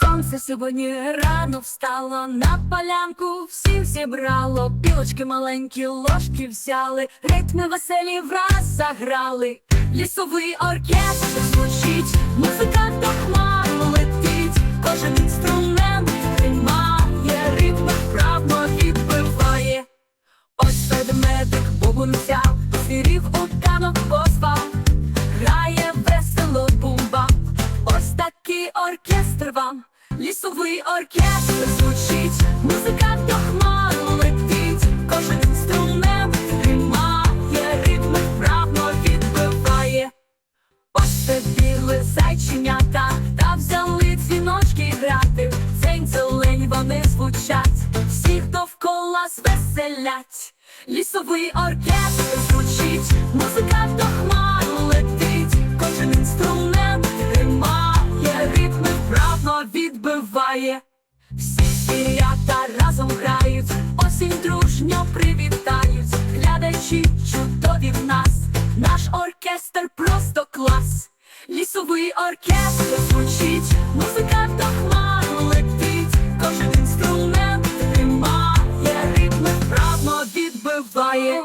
Сонце сьогодні рано встало на полянку, всі зібрало, пілочки маленькі ложки взяли, ритми веселі враз заграли, лісовий оркестр звучить, музика до хмару летить, кожен інструмент тримає, ритм вправно відбиває. Ось ведмедик бубунця, звірів у танок Ось оркестр вам, лісовий оркестр звучить, музика до хмар летить, кожен інструмент тримає, ритми вправно відбиває. Ось бігли зайченята, та взяли дзвіночки грати. Дзень зелень вони звучать, всіх довкола звеселять. Лісовий оркестр звучить, відбиває. Всі звірята разом грають, осінь дружньо привітають, глядачі чудові в нас, наш оркестр просто клас. Лісовий оркестр звучить, музика до хмар летить, кожен інструмент тримає, ритми вправно відбиває.